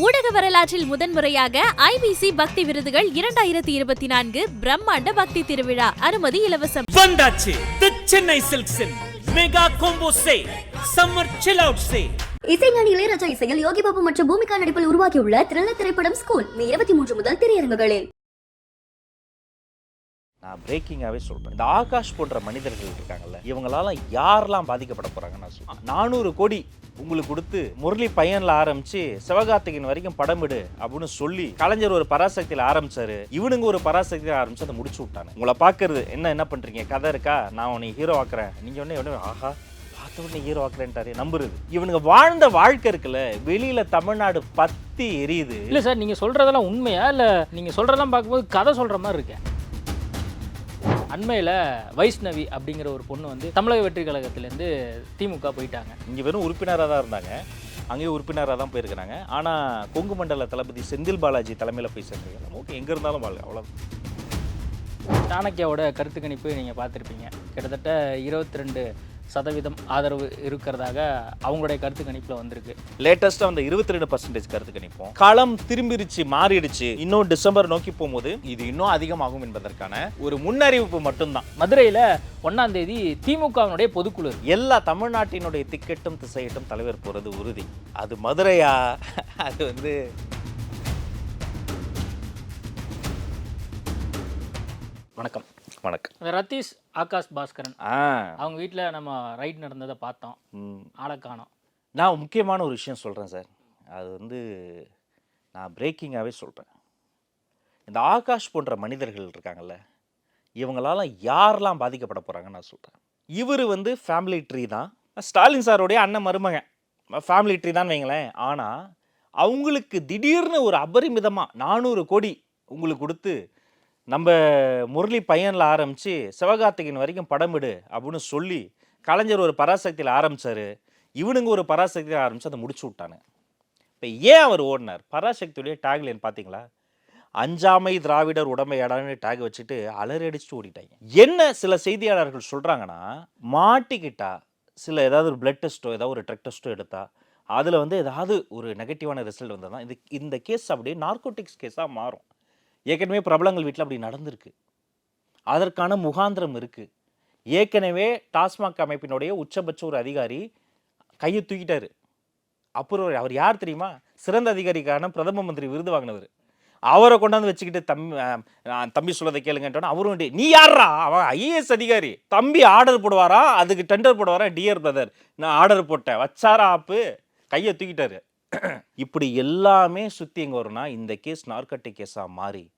ஊடக வரலாற்றில் முதன்முறையாக ஐபிசி பக்தி விருதுகள் இரண்டாயிரத்தி இருபத்தி நான்கு பிரம்மாண்ட பக்தி திருவிழா. அனுமதி இலவசம். வந்தாச்சு. The Chennai சில்க்ஸின் mega combo say summer chill out say இசைஞானி இளையராஜா இசையில் யோகி பாபு மற்றும் பூமிகா நடிப்பில் உருவாகியுள்ள த்ரில்லர் திரைப்படம் ஸ்கூல் மே இருபத்தி மூன்று முதல் திரையரங்குகளில். நான் பிரேக்கிங்காகவே சொல்கிறேன் இந்த ஆகாஷ் போன்ற மனிதர்கள் இருக்காங்கல்ல இவங்களால யாரெல்லாம் பாதிக்கப்பட போகிறாங்க நான் சொல்றேன். நானூறு கோடி உங்களுக்கு கொடுத்து முரளி பையனில் ஆரம்பித்து சிவகார்த்திகேயன் வரைக்கும் படமிடு அப்படின்னு சொல்லி கலைஞர் ஒரு பராசக்தியில் ஆரம்பித்தார் இவனுங்க ஒரு பராசக்தியில் ஆரம்பித்து அதை முடிச்சு விட்டாங்க. உங்களை பார்க்கறது என்ன என்ன பண்ணுறீங்க கதை இருக்கா? நான் உன்னை ஹீரோ ஆக்குறேன். நீங்கள் உடனே உடனே ஆஹா பார்த்த உடனே ஹீரோ ஆக்குறேன்ட்டாரு. நம்புறது. இவனுங்க வாழ்ந்த வாழ்க்கை இருக்குல்ல வெளியில் தமிழ்நாடு பத்தி எரியுது. இல்லை சார் நீங்கள் சொல்கிறதெல்லாம் உண்மையா? இல்லை நீங்கள் சொல்கிறதெல்லாம் பார்க்கும்போது கதை சொல்கிற மாதிரி இருக்கேன் அண்மையில் வைஷ்ணவி அப்படிங்கிற ஒரு பொண்ணு வந்து தமிழக வெற்றி கழகத்திலேருந்து திமுக போயிட்டாங்க. இங்கே வெறும் உறுப்பினராக தான் இருந்தாங்க. அங்கேயும் உறுப்பினராக தான் போயிருக்கிறாங்க. ஆனால் கொங்கு மண்டல தளபதி செந்தில் பாலாஜி தலைமையில் போய் சேர்ந்துருக்காங்க ஓகே எங்கே இருந்தாலும் வாழ்க அவ்வளோ சாணக்கியாவோட கருத்து கணிப்பு நீங்கள் பார்த்துருப்பீங்க. கிட்டத்தட்ட இருபத்தி ரெண்டு சதவீதம் ஆதரவு இருக்கிறதாக அவங்களுடைய கருத்து கணிப்பில் வந்திருக்கு. லேட்டஸ்ட்டாக அந்த இருபத்தி ரெண்டு பர்சன்டேஜ் கருத்து கணிப்போம். களம் திரும்பிருச்சு மாறிடுச்சு. இன்னும் டிசம்பர் நோக்கி போகும்போது இது இன்னும் அதிகமாகும் என்பதற்கான ஒரு முன்னறிவிப்பு மட்டும்தான். மதுரையில் ஒன்றாம் தேதி திமுகவினுடைய பொதுக்குழு. எல்லா தமிழ்நாட்டினுடைய திக்கெட்டும் திசையட்டும் தலைவர் போகிறது உறுதி. அது மதுரையா? அது வந்து வணக்கம். வணக்கம். ரத்தீஷ் ஆகாஷ் பாஸ்கரன். ஆ. அவங்க வீட்டில் நம்ம ரைட் நடந்ததை பார்த்தோம். ஆளை காணோம். நான் முக்கியமான ஒரு விஷயம் சொல்கிறேன் சார். அது வந்து நான் பிரேக்கிங்காகவே சொல்கிறேன் இந்த ஆகாஷ் போன்ற மனிதர்கள் இருக்காங்கல்ல இவங்களால யாரெல்லாம் பாதிக்கப்பட போகிறாங்கன்னு நான் சொல்கிறேன் இவர் வந்து ஃபேமிலி ட்ரீ தான். ஸ்டாலின் சாரோடைய அண்ணன் மருமகன். ஃபேமிலி ட்ரீ தான் வைங்களேன். ஆனால் அவங்களுக்கு திடீர்னு ஒரு அபரிமிதமாக நானூறு கோடி உங்களுக்கு கொடுத்து நம்ம முரளி பையனில் ஆரம்பித்து சிவகார்த்திகேயன் வரைக்கும் படமிடு அப்படின்னு சொல்லி கலைஞர் ஒரு பராசக்தியில் ஆரம்பித்தார் இவனுங்க ஒரு பராசக்தியில் ஆரம்பித்து அதை முடிச்சு விட்டானு. இப்போ ஏன் அவர் ஓடினார்? பராசக்தியுடைய டேக்லைன் பார்த்தீங்களா அஞ்சாமை திராவிடர் உடமையாடான்னு டேக் வச்சுட்டு அலறி அடிச்சுட்டு ஓடிட்டாங்க. என்ன சில செய்தியாளர்கள் சொல்கிறாங்கன்னா மாட்டிக்கிட்டா சில ஏதாவது ஒரு பிளட் டெஸ்ட்டோ ஏதாவது ஒரு ட்ரக் டெஸ்ட்டோ எடுத்தால் அதில் வந்து ஏதாவது ஒரு நெகட்டிவான ரிசல்ட் வந்ததுன்னா இது இந்த கேஸ் அப்படியே நார்கோட்டிக்ஸ் கேஸாக மாறும். ஏற்கனவே பிரபலங்கள் வீட்டில் அப்படி நடந்திருக்கு. அதற்கான முகாந்திரம் இருக்குது ஏற்கனவே டாஸ்மாக் அமைப்பினுடைய உச்சபட்ச ஒரு அதிகாரி கையை தூக்கிட்டாரு. அப்புறம் அவர் யார் தெரியுமா? சிறந்த அதிகாரிக்கான பிரதம மந்திரி விருது வாங்கினவர். அவரை கொண்டாந்து வச்சுக்கிட்டு தம்பி தம்பி சொல்றதை கேளுங்கன்ட்டோன்னா அவரும் டே- நீ யாரா அவன் ஐஏஎஸ் அதிகாரி. தம்பி ஆர்டர் போடுவாரா? அதுக்கு டெண்டர் போடுவாரா? டியர் பிரதர் நான் ஆர்டர் போட்டேன். வச்சாரா ஆப்பு? கையை தூக்கிட்டாரு. இப்படி எல்லாமே சுற்றி எங்கே வரும்னா இந்த கேஸ் நார்கட்டிக் கேஸாக மாறி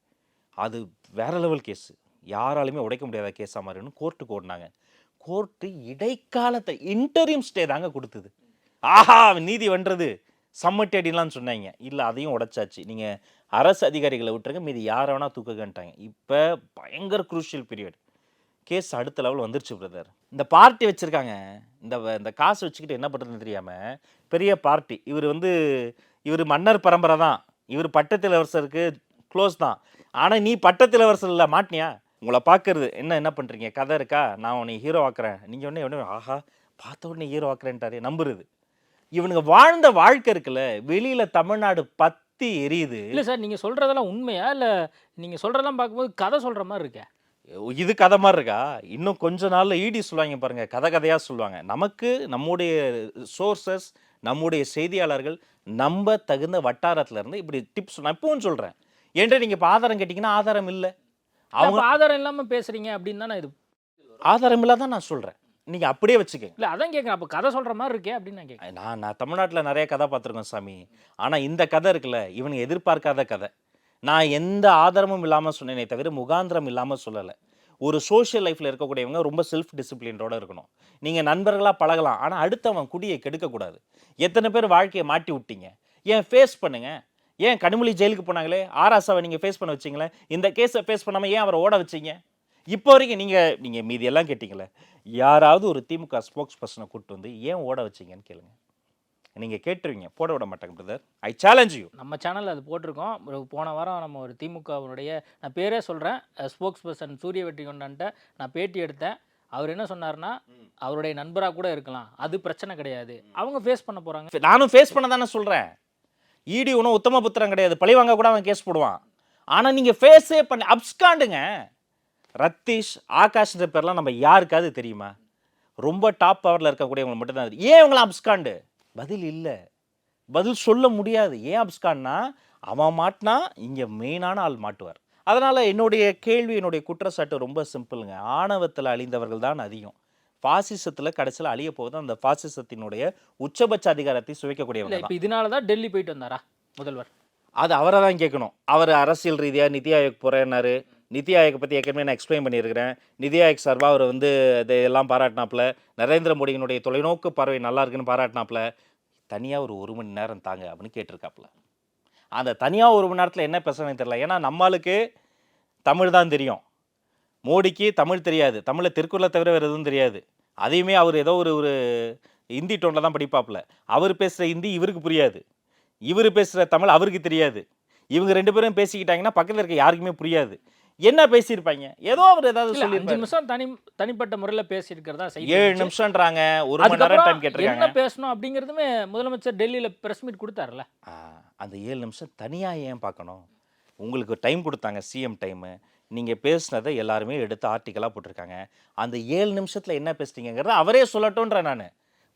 அது வேற லெவல் கேஸு. யாராலுமே உடைக்க முடியாத கேஸாக மாறின்னு கோர்ட்டுக்கு ஓடினாங்க. கோர்ட்டு இடைக்காலத்தை இன்டரிம் ஸ்டே தாங்க கொடுத்தது. ஆஹா நீதி வென்றது. சம்மட்டி அடிலாம் சொன்னாங்க. இல்லை அதையும் உடைச்சாச்சு. நீங்கள் அரசு அதிகாரிகளை விட்டுருங்க மீதி யாரை வேணால் தூக்குகன்ட்டாங்க இப்போ பயங்கர குரூஷியல் பீரியட் கேஸ் அடுத்த லெவல் வந்துருச்சு பிரதர் இந்த பார்ட்டி வச்சுருக்காங்க. இந்த வ- இந்த காசு வச்சுக்கிட்டு என்ன பண்ணுறதுன்னு தெரியாமல் பெரிய பார்ட்டி. இவர் வந்து இவர் மன்னர் பரம்பரை தான். இவர் பட்டத்து இளவரசருக்கு க்ளோஸ் தான். ஆனால் நீ பட்டத்து இளவரசர் இல்லை மாட்டினியா? உங்களை பார்க்கறது. என்ன என்ன பண்ணுறீங்க கதை இருக்கா? நான் உன்னை ஹீரோ ஆக்குறேன். நீங்கள் உடனே உடனே ஆஹா பார்த்த உடனே ஹீரோ ஆக்குறேன்ட்டாரு. நம்புறது. இவனுங்க வாழ்ந்த வாழ்க்கை இருக்குல்ல வெளியில் தமிழ்நாடு பத்தி எரியுது. இல்லை சார் நீங்கள் சொல்கிறதெல்லாம் உண்மையா? இல்லை நீங்கள் சொல்கிறதெல்லாம் பார்க்கும்போது கதை சொல்கிற மாதிரி இருக்கேன் இது கதை மாதிரி இருக்கா? இன்னும் கொஞ்ச நாள்ல ஈடி சொல்லுவாங்க பாருங்க. கதை கதையா சொல்லுவாங்க. நமக்கு நம்முடைய சோர்சஸ் நம்முடைய செய்தியாளர்கள் நம்ப தகுந்த வட்டாரத்துல இருந்து இப்படி டிப்ஸ் நான் இப்பவும் சொல்றேன். ஏன்டா நீங்க இப்போ ஆதாரம் கேட்டிங்கன்னா ஆதாரம் இல்லை. அவங்க ஆதாரம் இல்லாமல் பேசுகிறீங்க அப்படின்னு தான் நான் இது ஆதாரம் இல்லாத நான் சொல்றேன். நீங்க அப்படியே வச்சுக்கங்க. இல்லை அதான் கேட்குறேன் அப்போ கதை சொல்கிற மாதிரி இருக்கே அப்படின்னு நான் கேட்குறேன் நான் நான் தமிழ்நாட்டில் நிறைய கதை பார்த்துருக்கேன் சாமி. ஆனால் இந்த கதை இருக்குல்ல இவனுங்க எதிர்பார்க்காத கதை. நான் எந்த ஆதாரமும் இல்லாமல் சொன்னேனே தவிர முகாந்திரம் இல்லாமல் சொல்லலை. ஒரு சோஷியல் லைஃப்பில் இருக்கக்கூடியவங்க ரொம்ப செல்ஃப் டிசிப்ளினோட இருக்கணும். நீங்கள் நண்பர்களாக பழகலாம். ஆனால் அடுத்தவன் குடியை கெடுக்கக்கூடாது. எத்தனை பேர் வாழ்க்கையை மாட்டி விட்டீங்க? ஏன் ஃபேஸ் பண்ணுங்கள் ஏன் கனிமொழி ஜெயிலுக்கு போனாங்களே? ஆராசாவை நீங்கள் ஃபேஸ் பண்ண வச்சிங்களே? இந்த கேஸை ஃபேஸ் பண்ணாமல் ஏன் அவரை ஓட வச்சீங்க? இப்போ வரைக்கும் நீங்கள் நீங்கள் மீதியெல்லாம் கேட்டிங்களே யாராவது ஒரு திமுக ஸ்போக்ஸ் பர்சனை கூப்பிட்டு வந்து ஏன் ஓட வச்சீங்கன்னு கேளுங்கள் நீங்கள் கேட்டுருவீங்க. போட விட மாட்டாங்க பிரதர் ஐ சேலஞ்ச் யூ நம்ம சேனலில் அது போட்டிருக்கோம். போன வாரம் நம்ம ஒரு திமுகவினுடைய நான் பேரே சொல்கிறேன் ஸ்போக்ஸ் பர்சன் சூரிய வெற்றி கொண்டான்ட்ட நான் பேட்டி எடுத்தேன். அவர் என்ன சொன்னார்னா அவருடைய நண்பராக கூட இருக்கலாம். அது பிரச்சனை கிடையாது. அவங்க ஃபேஸ் பண்ண போகிறாங்க நானும் ஃபேஸ் பண்ண தானே சொல்கிறேன் ஈடி ஒன்றும் உத்தம புத்திரம் கிடையாது. பழி வாங்க கூட அவன் கேஸ் போடுவான். ஆனால் நீங்கள் ஃபேஸே பண்ணி அப்ஸ்காண்டுங்க. ரத்தீஷ் ஆகாஷ்ன்ற பேர்லாம் நம்ம யாருக்காவது தெரியுமா? ரொம்ப டாப் பவரில் இருக்கக்கூடியவங்க மட்டும்தான் ஏன் இவங்களாம் அப்ஸ்காண்டு? பதில் இல்லை. பதில் சொல்ல முடியாது. ஏன் அப்ஸ்கான்னா அவன் மாட்டினா இங்கே மெயினான ஆள் மாட்டுவார். அதனால் என்னுடைய கேள்வி என்னுடைய குற்றச்சாட்டு ரொம்ப சிம்பிளுங்க. ஆணவத்தில் அழிந்தவர்கள் தான் அதிகம். பாசிசத்தில் கடைசியில் அழிய போகுது. அந்த பாசிசத்தினுடைய உச்சபட்ச அதிகாரத்தை சுவைக்கக்கூடியவங்க இப்போ இதனால தான் டெல்லி போயிட்டு வந்தாரா முதல்வர்? அது அவரை தான் கேட்கணும். அவர் அரசியல் ரீதியாக நிதி ஆயோக் போகிறேன்னாரு நிதி ஆயோக்கை பற்றி ஏற்கனவே நான் எக்ஸ்பிளைன் பண்ணியிருக்கிறேன். நிதி ஆயோக் சார்பாக அவர் வந்து இதெல்லாம் பாராட்டினாப்புல. நரேந்திர மோடியினுடைய தொலைநோக்கு பார்வை நல்லா இருக்குன்னு பாராட்டினாப்புல. தனியாக ஒரு ஒரு மணி நேரம் தாங்க அப்படின்னு கேட்டிருக்காப்புல. அந்த தனியாக ஒரு மணி நேரத்தில் என்ன பேசணும்னு தெரியல. ஏன்னா நம்மளுக்கு தமிழ் தான் தெரியும். மோடிக்கு தமிழ் தெரியாது. தமிழில் திருக்குறளை தவிர வேறு எதுவும் தெரியாது. அதையுமே அவர் ஏதோ ஒரு ஒரு ஹிந்தி டோனில் தான் படிப்பாப்புல. அவர் பேசுகிற ஹிந்தி இவருக்கு புரியாது. இவர் பேசுகிற தமிழ் அவருக்கு தெரியாது. இவங்க ரெண்டு பேரும் பேசிக்கிட்டாங்கன்னா பக்கத்தில் இருக்க யாருக்குமே புரியாது. என்ன பேசியிருப்பாங்க? ஏதோ அவர் ஏதாவது இல்ல அஞ்சு நிமிஷம் தனி தனிப்பட்ட முறையில் பேசியிருக்கிறதா செய்தி ஏழு. நிமிஷம்ன்றாங்க. ஒரு மணி நேரம் டைம் கேட்டிருக்காங்க. என்ன பேசணும் அப்படிங்கிறதுமே முதலமைச்சர் டெல்லியில பிரஸ் மீட் கொடுத்தாருல ஆ, அந்த ஏழு நிமிஷம் தனியாக ஏன் பார்க்கணும்? உங்களுக்கு டைம் கொடுத்தாங்க சிஎம் டைமு நீங்கள் பேசுனதை எல்லாருமே எடுத்து ஆர்டிக்கலாக போட்டிருக்காங்க. அந்த ஏழு நிமிஷத்தில் என்ன பேசுறீங்கிறத அவரே சொல்லட்டும்ன்ற நான்.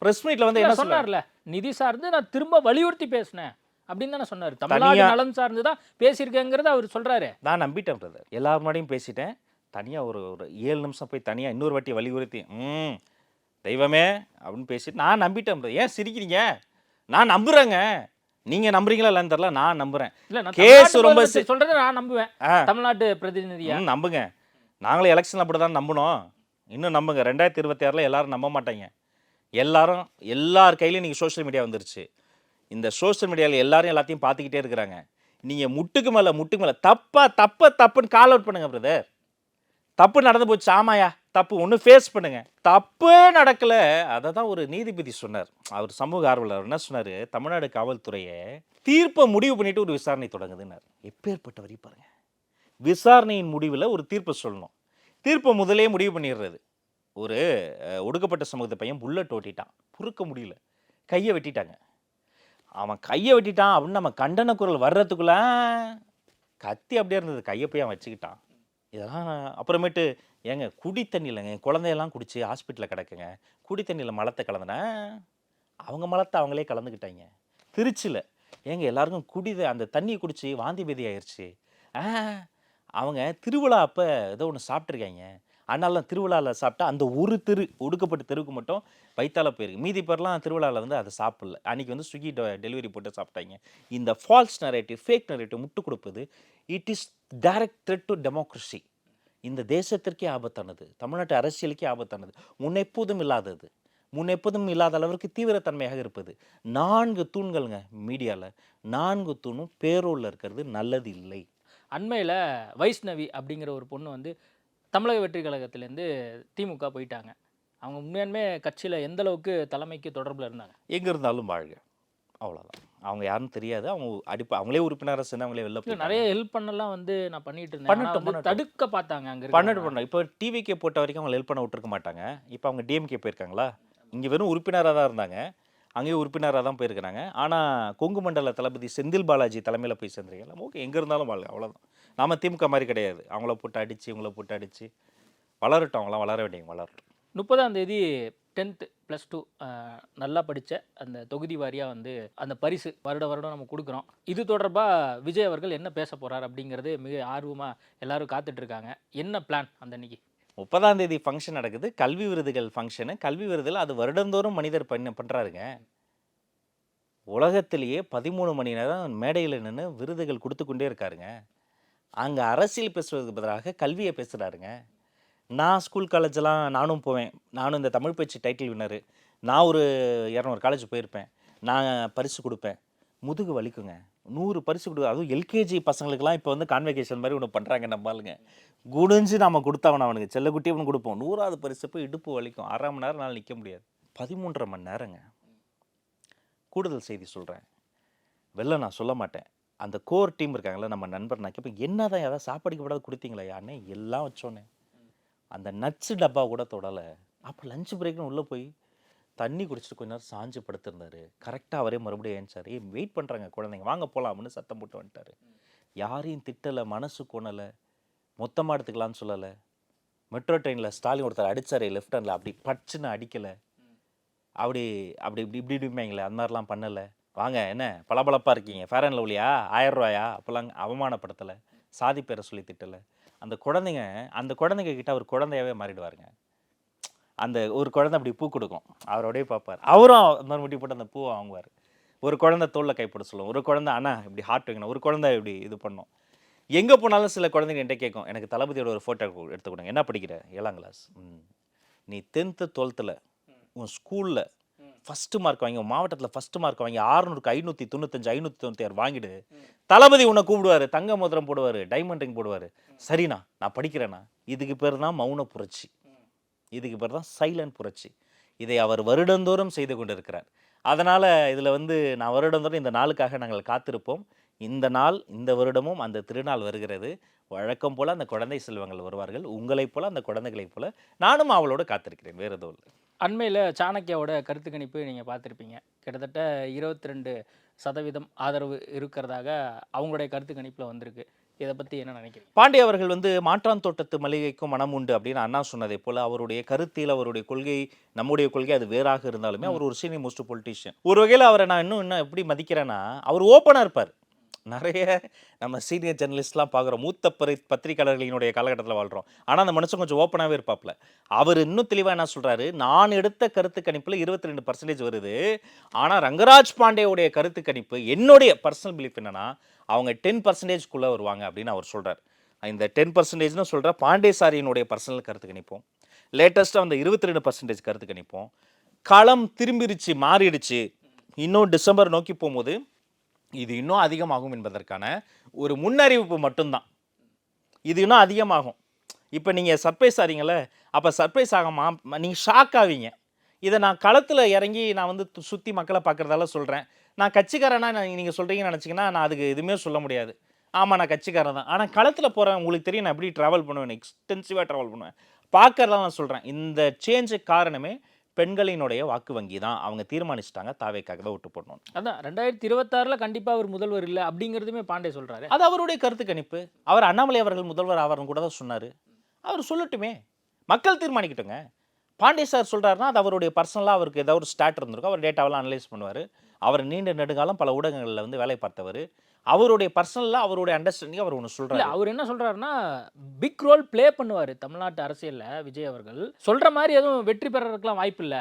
ப்ரெஸ் மீட்டில் வந்து என்ன சொன்னார் சொன்னார்ல நிதி சார்ந்து நான் திரும்ப வலியுறுத்தி பேசினேன். அப்படின்னு தானே சொன்னாரு. தமிழ்நாடு நலன் சார்ந்து தான் பேசியிருக்கேங்கிறத அவர் சொல்றாரு. நான் நம்பிட்டேன் பிரதர் எல்லார் முன்னாடியும் பேசிட்டேன். தனியாக ஒரு ஒரு ஏழு நிமிஷம் போய் தனியாக இன்னொரு வாட்டி வலியுறுத்தி ம் தெய்வமே அப்படின்னு பேசிட்டு நான் நம்பிட்டேன் brother. ஏன் சிரிக்கிறீங்க? நான் நம்புறேங்க. நீங்கள் நம்புறீங்களா இல்லைன்னு தெரில நான் நம்புறேன். இல்ல கேஸ் ரொம்ப முதலமைச்சர் சி- சொல்றதை நான் நம்புவேன். தமிழ்நாட்டு பிரதிநிதியா? நம்புங்க. நாங்களும் எலெக்ஷன் அப்படி தான் நம்பணும் இன்னும் நம்புங்க. ரெண்டாயிரத்தி இருபத்தி ஆறில் எல்லாரும் நம்ப மாட்டாங்க. எல்லாரும் எல்லார் கையிலையும் நீங்கள் சோஷியல் மீடியா வந்துருச்சு. இந்த சோஷியல் மீடியாவில் எல்லாரும் எல்லாத்தையும் பார்த்துக்கிட்டே இருக்கிறாங்க. நீங்கள் முட்டுக்கு மேலே முட்டுக்கு மேலே தப்பாக தப்ப தப்புன்னு கால் அவுட் பண்ணுங்கள் பிரதர் தப்பு நடந்து போச்சு ஆமாயா தப்பு ஒன்று ஃபேஸ் பண்ணுங்கள் தப்பே நடக்கல. அதை தான் ஒரு நீதிபதி சொன்னார். அவர் சமூக ஆர்வலர் என்ன சொன்னார்? தமிழ்நாடு காவல்துறையை தீர்ப்பை முடிவு பண்ணிட்டு ஒரு விசாரணை தொடங்குதுன்னார். எப்பேற்பட்ட வரி பாருங்கள் விசாரணையின் முடிவில் ஒரு தீர்ப்பை சொல்லணும். தீர்ப்பை முதலே முடிவு பண்ணிடுறது. ஒரு ஒடுக்கப்பட்ட சமூகத்தை பையன் புல்லட் ஓட்டிட்டான். பொறுக்க முடியல. கையை வெட்டிட்டாங்க. அவன் கையை வெட்டிட்டான் அப்படின்னு நம்ம கண்டன குரல் வர்றதுக்குள்ள கத்தி அப்படியே இருந்தது. கையை போய் அவன் வச்சுக்கிட்டான். இதெல்லாம் அப்புறமேட்டு ஏங்க குடி தண்ணியிலங்க என் குழந்தையெல்லாம் குடிச்சு ஹாஸ்பிட்டலில் கிடக்குங்க. குடி தண்ணியில் மலத்தை கலந்துனேன் அவங்க மலத்தை அவங்களே கலந்துக்கிட்டாங்க. திருச்சியில் ஏங்க எல்லாருக்கும் குடி அந்த தண்ணியை குடித்து வாந்தி பேதி ஆயிடுச்சு ஆ அவங்க திருவிழா அப்போ ஏதோ ஒன்று சாப்பிட்ருக்காங்க அதனால திருவிழாவில் சாப்பிட்டா அந்த ஒரு தெரு ஒடுக்கப்பட்ட தெருவுக்கு மட்டும் வைத்தால போயிருக்கு. மீதி பேர்லாம் திருவிழாவில் வந்து அதை சாப்பிடல. அன்றைக்கி வந்து ஸ்விக்கி டெலிவரி போட்டு சாப்பிட்டாங்க. இந்த ஃபால்ஸ் நரேட்டிவ் ஃபேக் நரேட்டிவ் முட்டு கொடுப்பது it is direct threat to democracy இந்த தேசத்திற்கே ஆபத்தானது. தமிழ்நாட்டு அரசியலுக்கே ஆபத்தானது. முன்னெப்போதும் இல்லாதது. முன்னெப்போதும் இல்லாத அளவிற்கு தீவிரத்தன்மையாக இருப்பது. நான்கு தூண்களுங்க மீடியாவில் நான்கு தூணும் பேரோலில் இருக்கிறது நல்லது இல்லை. அண்மையில் வைஷ்ணவி அப்படிங்கிற ஒரு பொண்ணு வந்து தமிழக வெற்றி கழகத்திலேருந்து திமுக போயிட்டாங்க. அவங்க உண்மையாலுமே கட்சியில் எந்த அளவுக்கு தலைமைக்கு தொடர்பில் இருந்தாங்க? எங்கே இருந்தாலும் வாழ்க. அவ்வளோதான் அவங்க யாருன்னு தெரியாது. அவங்க அடிப்ப அவங்களே உறுப்பினராக சேர்ந்து அவங்களே வெளில. நிறைய ஹெல்ப் பண்ணலாம் வந்து நான் பண்ணிட்டு இருந்தேன். தடுக்க பார்த்தாங்க அங்க பண்ணட்டு பண்ணோம் இப்போ டிவிக்கே போட்ட வரைக்கும் அவங்க ஹெல்ப் பண்ண விட்டுருக்க மாட்டாங்க. இப்போ அவங்க டிஎம்கே போயிருக்காங்களா? இங்கே வெறும் உறுப்பினராக தான் இருந்தாங்க. அங்கேயும் உறுப்பினராக தான் போயிருக்கிறாங்க. ஆனால் கொங்கு மண்டல தளபதி செந்தில் பாலாஜி தலைமையில் போய் சேர்ந்துருக்கீங்களா? ஓகே எங்கே இருந்தாலும் வாழ்க. அவ்வளோதான் நாம திமுக மாதிரி கிடையாது. அவங்கள போட்டு அடித்து இவங்கள போட்டு அடித்து வளரட்டும் அவங்களாம் வளர வேண்டியவங்க வளரட்டும். முப்பதாம் தேதி டென்த்து ப்ளஸ் டூ நல்லா படித்த அந்த தொகுதி வாரியாக வந்து அந்த பரிசு வருட வருடம் நம்ம கொடுக்குறோம். இது தொடர்பாக விஜய் அவர்கள் என்ன பேச போகிறார் அப்படிங்கிறது மிக ஆர்வமாக எல்லாரும் காத்துட்டு இருக்காங்க என்ன பிளான் அந்த அன்னைக்கு? முப்பதாம் தேதி ஃபங்க்ஷன் நடக்குது. கல்வி விருதுகள் ஃபங்க்ஷனு கல்வி விருதுல அது வருடந்தோறும் மனிதர் பண்ண பண்ணுறாருங்க உலகத்திலேயே பதிமூணு மணி நேரம் மேடையில் நின்று விருதுகள் கொடுத்து கொண்டே இருக்காருங்க. அங்கே அரசியல் பேசுவதற்கு பதிலாக கல்வியை பேசுகிறாருங்க நான் ஸ்கூல் காலேஜெலாம் நானும் போவேன். நானும் இந்த தமிழ் பேச்சு டைட்டில் வினரு நான் ஒரு இரநூறு காலேஜ் போயிருப்பேன். நான் பரிசு கொடுப்பேன். முதுகு வலிக்குங்க. நூறு பரிசு கொடுக்க அதுவும் எல்கேஜி பசங்களுக்கெல்லாம் இப்போ வந்து கான்வெகேஷன் மாதிரி ஒன்று பண்ணுறாங்க நம்ம ஆளுங்க. குடிஞ்சு நம்ம கொடுத்தவன் அவனுக்கு செல்லக்குட்டி அவனுக்கு கொடுப்போம். நூறாவது பரிசு போய் இடுப்பு வலிக்கும். அரை மணி நேரம் நாள் நிற்க முடியாது. பதிமூன்றரை மணி நேரங்க. கூடுதல் செய்தி சொல்கிறேன் வெளில நான் சொல்ல மாட்டேன். அந்த கோர் டீம் இருக்காங்களே நம்ம நண்பர் நான் கேட்பேன் என்னதான் ஏதாவது சாப்பாடுக்கு விடாது கொடுத்தீங்களா யானே எல்லாம் வச்சோன்னே அந்த நட்ஸு டப்பா கூட தொடலை. அப்போ லஞ்ச் பிரேக்னு உள்ளே போய் தண்ணி குடிச்சிட்டு கொஞ்ச நேரம் சாஞ்சு படுத்திருந்தாரு. கரெக்டாக அவரே மறுபடியும் ஏஞ்சார் ஏய் வெயிட் பண்ணுறாங்க குழந்தைங்க வாங்க போகலாம்னு சத்தம் போட்டு வந்துட்டாரு. யாரையும் திட்டலை மனசு கொணலை மொத்தமாக எடுத்துக்கலாம்னு சொல்லலை. மெட்ரோ ட்ரெயினில் ஸ்டாலின் ஒருத்தர் அடிச்சாரு லெஃப்ட் ஹேண்டில் அப்படி பச்சுன்னு அடிக்கலை. அப்படி அப்படி இப்படி இப்படி இப்படிம்பாங்களே அந்த மாதிரிலாம் பண்ணலை. வாங்க என்ன? பளபளப்பாக இருக்கீங்க. ஃபேர் அண்ட் லவ்லியா ஆயிரம் ரூபாயா? அப்போல்லாம் அவமானப்படுத்தலை. சாதி பேரை சொல்லி திட்டலை. அந்த குழந்தைங்க அந்த குழந்தைங்க கிட்ட அவர் குழந்தையாவே மாறிடுவாருங்க. அந்த ஒரு குழந்தை அப்படி பூ கொடுக்கும். அவரோடய பார்ப்பார். அவரும் இன்னொரு முட்டி போட்டு அந்த பூவை வாங்குவார். ஒரு குழந்தை தோளில் கைப்பட சொல்லும் ஒரு குழந்தை அண்ணா இப்படி ஹார்ட் வைக்கணும். ஒரு குழந்தை இப்படி இது பண்ணும். எங்கே போனாலும் சில குழந்தைங்க என்கிட்ட கேட்கும். எனக்கு தளபதியோட ஒரு ஃபோட்டோ எடுத்து கொடுங்க. என்ன படிக்கிற? ஏழாம் கிளாஸ் ம். நீ டென்த்து டுவெல்த்தில் உன் ஸ்கூலில் ஃபஸ்ட்டு மார்க் வாங்கி மாவட்டத்தில் ஃபஸ்ட்டு மார்க் வாங்கி ஆறுநூறுக்கு ஐநூற்றி தொண்ணூத்தஞ்சு ஐநூற்றி தொண்ணூற்றி ஆறு வாங்கிடு தளபதி உன்னை கூப்பிடுவார் தங்க மோதிரம் போடுவார் டைமண்ட் ரிங் போடுவார். சரிண்ணா நான் படிக்கிறேண்ணா. இதுக்கு பேர் தான் மௌன புரட்சி. இதுக்கு பேர் தான் சைலண்ட் புரட்சி. இதை அவர் வருடந்தோறும் செய்து கொண்டிருக்கிறார். அதனால் இதில் வந்து நான் வருடந்தோறும் இந்த நாளுக்காக நாங்கள் காத்திருப்போம். இந்த நாள் இந்த வருடமும் அந்த திருநாள் வருகிறது. வழக்கம் போல் அந்த குழந்தை செல்வங்கள் வருவார்கள். உங்களைப் போல அந்த குழந்தைகளைப் போல நானும் அவளோடு காத்திருக்கிறேன். வேறு எதுவும் இல்லை. அண்மையில் சாணக்கியாவோட கருத்து கணிப்பு நீங்கள் பார்த்துருப்பீங்க. கிட்டத்தட்ட இருபத்தி ரெண்டு சதவீதம் ஆதரவு இருக்கிறதாக அவங்களுடைய கருத்து கணிப்பில் வந்திருக்கு. இதை பற்றி என்ன நினைக்கிறீங்க? பாண்டே அவர்கள் வந்து மாற்றான் தோட்டத்து மளிகைக்கும் மனம் உண்டு அப்படின்னு அண்ணா சொன்னதை போல அவருடைய கருத்தில் அவருடைய கொள்கை நம்முடைய கொள்கை அது வேறாக இருந்தாலுமே அவர் ஒரு சீனியர் மோஸ்ட் பொலிட்டீஷியன் ஒரு வகையில் அவரை நான் இன்னும் இன்னும் எப்படி மதிக்கிறேன்னா அவர் ஓப்பனாக இருப்பார். நிறைய நம்ம சீனியர் ஜெர்னலிஸ்ட்லாம் பார்க்குறோம். மூத்த பரி பத்திரிகையாளர்களினுடைய காலகட்டத்தில் வாழ்கிறோம் ஆனால் அந்த மனுஷன் கொஞ்சம் ஓப்பனாகவே இருப்பாப்ல. அவர் இன்னும் தெளிவாக என்ன சொல்கிறாரு நான் எடுத்த கருத்து கணிப்பில் இருபத்தி ரெண்டு பர்சன்டேஜ் வருது. ஆனால் ரங்கராஜ் பாண்டேவுடைய கருத்து கணிப்பு என்னுடைய பர்சனல் பிலீஃப் என்னென்னா அவங்க டென் பர்சன்டேஜ்குள்ளே வருவாங்க அப்படின்னு அவர் சொல்கிறார் இந்த டென் பர்சன்டேஜ்னு சொல்கிற பாண்டேசாரியினுடைய பர்சனல் கருத்து கணிப்போம் லேட்டஸ்ட்டாக அந்த இருபத்தி ரெண்டு பர்சன்டேஜ் கருத்து கணிப்போம் களம் திரும்பிருச்சு மாறிடுச்சு. இன்னும் டிசம்பர் நோக்கி போகும்போது இது இன்னும் அதிகமாகும் என்பதற்கான ஒரு முன்னறிவிப்பு மட்டும்தான். இது இன்னும் அதிகமாகும். இப்போ நீங்கள் சர்ப்ரைஸ் ஆகிறீங்களே அப்போ சர்ப்ரைஸ் ஆகாமா நீங்கள் ஷாக் ஆவீங்க. இதை நான் களத்தில் இறங்கி நான் வந்து சுற்றி மக்களை பார்க்குறதால சொல்கிறேன் நான் கட்சிக்காரனா நீங்கள் சொல்கிறீங்கன்னு நினச்சிங்கன்னா நான் அதுக்கு எதுவுமே சொல்ல முடியாது. ஆமாம் நான் கட்சிக்காரன் தான். ஆனால் களத்தில் போகிறேன் உங்களுக்கு தெரியும் நான் எப்படி ட்ராவல் பண்ணுவேன் எக்ஸ்டென்சிவாக ட்ராவல் பண்ணுவேன். பார்க்கறதால நான் சொல்கிறேன் இந்த சேஞ்சுக்கு காரணமே பெண்களினுடைய வாக்கு வங்கி தான் அவங்க தீர்மானிச்சிட்டாங்க தாவேக்காக தான் விட்டு போடணும் அதான் ரெண்டாயிரத்தி இருபத்தாறில் கண்டிப்பாக அவர் முதல்வர் இல்லை அப்படிங்கிறதுமே பாண்டே சொல்கிறாரு அது அவருடைய கருத்து கணிப்பு. அவர் அண்ணாமலை அவர்கள் முதல்வர் ஆவார்னு கூட தான் சொன்னார். அவர் சொல்லட்டுமே. மக்கள் தீர்மானிக்கட்டுங்க. பாண்டே சார் சொல்கிறாருன்னா அது அவருடைய பர்சனலாக அவருக்கு ஏதாவது ஒரு ஸ்டாட் இருந்திருக்கும். அவர் டேட்டாவெல்லாம் அனலைஸ் பண்ணுவார். அவர் நீண்ட நெடுங்காலம் பல ஊடகங்களில் வந்து வேலை பார்த்தவர். அவருடைய பர்சனலாக அவருடைய அண்டர்ஸ்டாண்டிங் அவர் ஒன்று சொல்கிறார் அவர் என்ன சொல்றாருன்னா பிக் ரோல் ப்ளே பண்ணுவாரு தமிழ்நாட்டு அரசியல்ல விஜய் அவர்கள். சொல்ற மாதிரி எதுவும் வெற்றி பெறறதுக்குலாம் வாய்ப்பு இல்ல.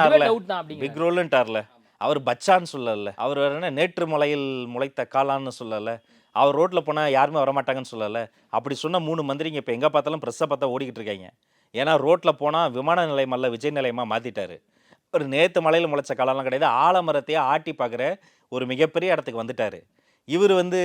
வரல. டவுட் தான் பிக் ரோலுன்ட்டார்ல அவர் பச்சான்னு சொல்லல. அவர் என்ன நேற்று முளையில் முளைத்த காளான்னு சொல்லல. அவர் ரோட்டில் போனால் யாருமே வரமாட்டாங்கன்னு சொல்லல. அப்படி சொன்ன மூணு மந்திரிங்க இப்போ எங்கே பார்த்தாலும் ப்ரெஸ்ஸை பார்த்தா ஓடிக்கிட்டு இருக்காங்க. ஏன்னா ரோட்டில் போனால் விமான நிலையம் அல்ல விஜய் நிலையமாக மாற்றிட்டாரு ஒரு நேற்று மலையில் முளைச்ச காலம்லாம் கிடையாது. ஆலமரத்தையே ஆட்டி பார்க்குற ஒரு மிகப்பெரிய இடத்துக்கு வந்துட்டார். இவர் வந்து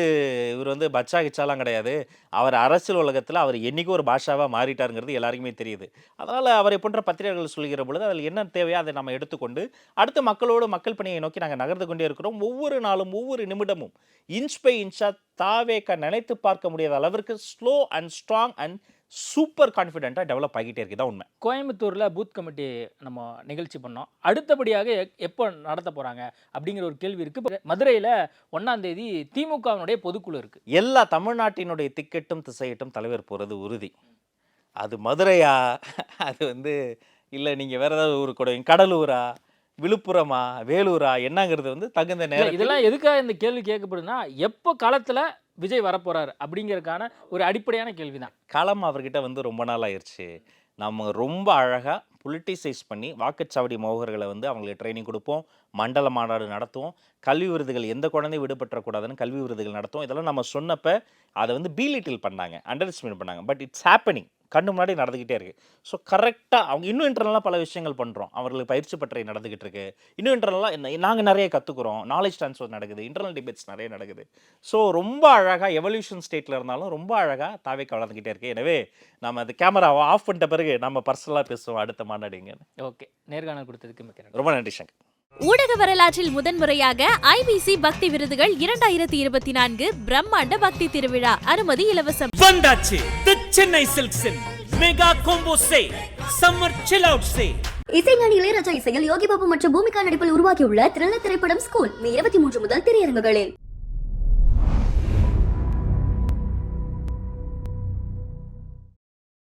இவர் வந்து பச்சா கிச்சாலாம் கிடையாது. அவர் அரசியல் உலகத்தில் அவர் என்றைக்கும் ஒரு பாஷாவாக மாறிட்டாருங்கிறது எல்லாருக்குமே தெரியுது. அதனால் அவரை போன்ற பத்திரிகைகள் சொல்கிற பொழுது அதில் என்ன தேவையோ அதை நம்ம எடுத்துக்கொண்டு அடுத்து மக்களோடு மக்கள் பணியை நோக்கி நாங்கள் நகர்ந்து கொண்டே இருக்கிறோம். ஒவ்வொரு நாளும் ஒவ்வொரு நிமிடமும் இன்ச் பை இன்ச்சாக தாவேக்க நினைத்து பார்க்க முடியாத அளவிற்கு slow and strong and super கான்ஃபிடென்ட்டாக டெவலப் ஆகிட்டே இருக்குது தான் உண்மை? கோயம்புத்தூர்ல பூத் கமிட்டி நம்ம நிகழ்ச்சி பண்ணோம். அடுத்தபடியாக எப்போ நடத்த போறாங்க அப்படிங்கிற ஒரு கேள்வி இருக்கு. மதுரையில ஒன்னாம் தேதி திமுகவினுடைய பொதுக்குழு இருக்கு. எல்லா தமிழ்நாட்டினுடைய திக்கெட்டும் திசையட்டும் தலைவர் போகிறது உறுதி. அது மதுரையா? அது வந்து இல்லை நீங்கள் வேற ஏதாவது ஊர் கூட கடலூரா? விழுப்புரமா? வேலூரா? என்னங்கிறது வந்து தகுந்த நேரம் இதெல்லாம் எதுக்காக இந்த கேள்வி கேட்கப்படுதுன்னா எப்போ காலத்துல விஜய் வரப்போறாரு அப்படிங்கிறதுக்கான ஒரு அடிப்படையான கேள்விதான். களம் அவர்கிட்ட வந்து ரொம்ப நாள் ஆயிடுச்சு நம்ம ரொம்ப அழகாக பொலிட்டிசைஸ் பண்ணி வாக்குச்சாவடி மோகர்களை வந்து அவங்களுக்கு ட்ரைனிங் கொடுப்போம். மண்டல மாநாடு நடத்துவோம். கல்வி விருதுகள் எந்த குழந்தையும் விடுபற்றக்கூடாதுன்னு கல்வி விருதுகள் நடத்துவோம். இதெல்லாம் நம்ம சொன்னப்போ அதை வந்து பீலிட்டில் பண்ணாங்க அண்டர் எஸ்டிமேட் பண்ணாங்க. பட் இட்ஸ் ஹேப்பனிங் கண்ணு முன்னாடி நடந்துக்கிட்டே இருக்கு. ஸோ கரெக்டாக அவங்க இன்னும் இன்டர்னலாக பல விஷயங்கள் பண்ணுறோம் அவர்களுக்கு பயிற்சி பற்றை நடந்துக்கிட்டு இருக்கு. இன்னும் இன்டர்னலாக நாங்கள் நிறைய கற்றுக்குறோம் நாலேஜ் ட்ரான்ஸ்ஃபர் நடக்குது. இன்டர்னல் டிபேட்ஸ் நிறைய நடக்குது. ஸோ ரொம்ப அழகாக எவல்யூஷன் ஸ்டேட்டில் இருந்தாலும் ரொம்ப அழகாக தாவேக்க வளர்ந்துக்கிட்டே இருக்கு. எனவே நம்ம அந்த கேமராவை ஆஃப் பண்ணிட்ட பிறகு நம்ம பர்சனலாக பேசுவோம். அடுத்த மாநாடுங்க ஓகே நேர்காணல் கொடுத்ததுக்கு மிக்க ரொம்ப நன்றி சங்கர். ஊடக வரலாற்றில் முதன்முறையாக ஐபிசி பக்தி விருதுகள் இரண்டாயிரத்தி இருபத்தி நான்கு பிரம்மாண்ட பக்தி திருவிழா அனுமதி இலவசம். வந்தாச்சு. The Chennai சில்க்ஸின் mega combo say summer chill out say இசைஞானி இளையராஜா இசையில் யோகி பாபு மற்றும் பூமிகா நடிப்பில் உருவாகியுள்ள த்ரில்லர் திரைப்படம் ஸ்கூல் மே இருபத்தி மூன்று முதல் திரையரங்குகளில்.